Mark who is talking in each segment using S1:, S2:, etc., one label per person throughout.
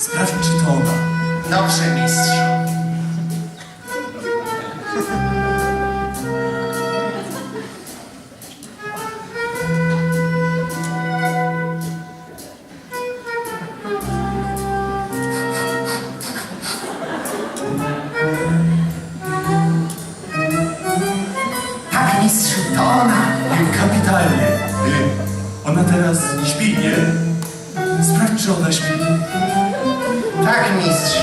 S1: Sprawdź, czy to ona.
S2: Dobrze, mistrzu. Tak, mistrzu, to ona.
S1: Kapitalnie. Y, Ona teraz śpi, nie? Sprawdź, czy ona śpi.
S2: Tak, mistrzu.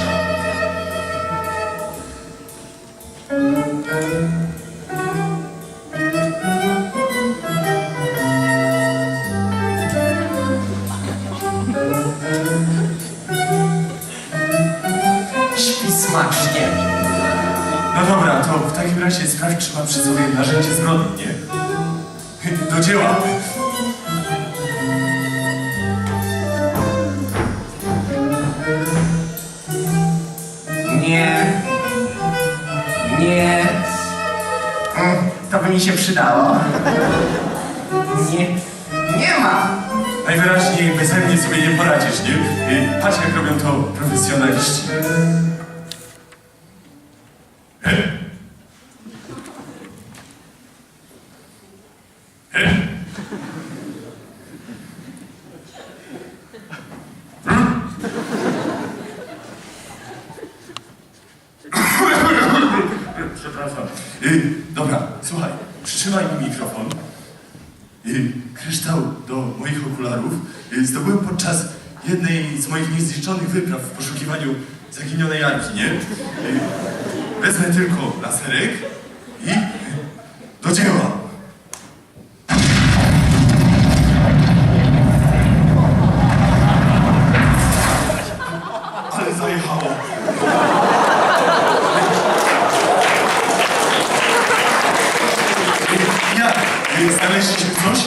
S2: Śpi smacznie.
S1: No dobra, to w takim razie sprawdź, czy ma przy sobie narzędzie zbrodni, nie? Do dzieła.
S2: To by mi się przydało. Nie. Nie ma.
S1: Najwyraźniej mnie sobie nie poradzisz, nie? Y, Patrz, jak robią to profesjonaliści. Przepraszam. Y, dobra, słuchaj, przytrzymaj mi mikrofon. Y, Kryształ do moich okularów y, zdobyłem podczas jednej z moich niezliczonych wypraw w poszukiwaniu zaginionej Arki, nie? Y, Wezmę tylko laserek i do dzieła. Ale zajechało. Jak? Y, Znaleźliście coś?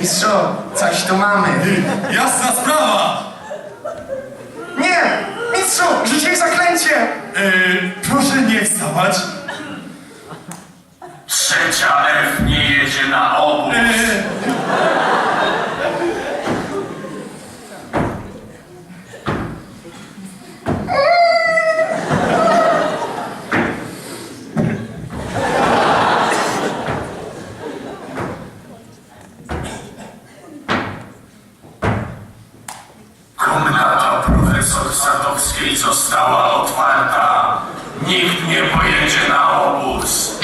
S2: Mistrzu, coś tu mamy.
S1: Jasna sprawa!
S2: Nie! Mistrzu, rzuciłeś zaklęcie!
S1: Yy, proszę nie wstawać.
S3: Trzecia F nie jedzie na obóz.
S1: Yy,
S3: Profesor Sadowskiej została otwarta. Nikt nie pojedzie na obóz.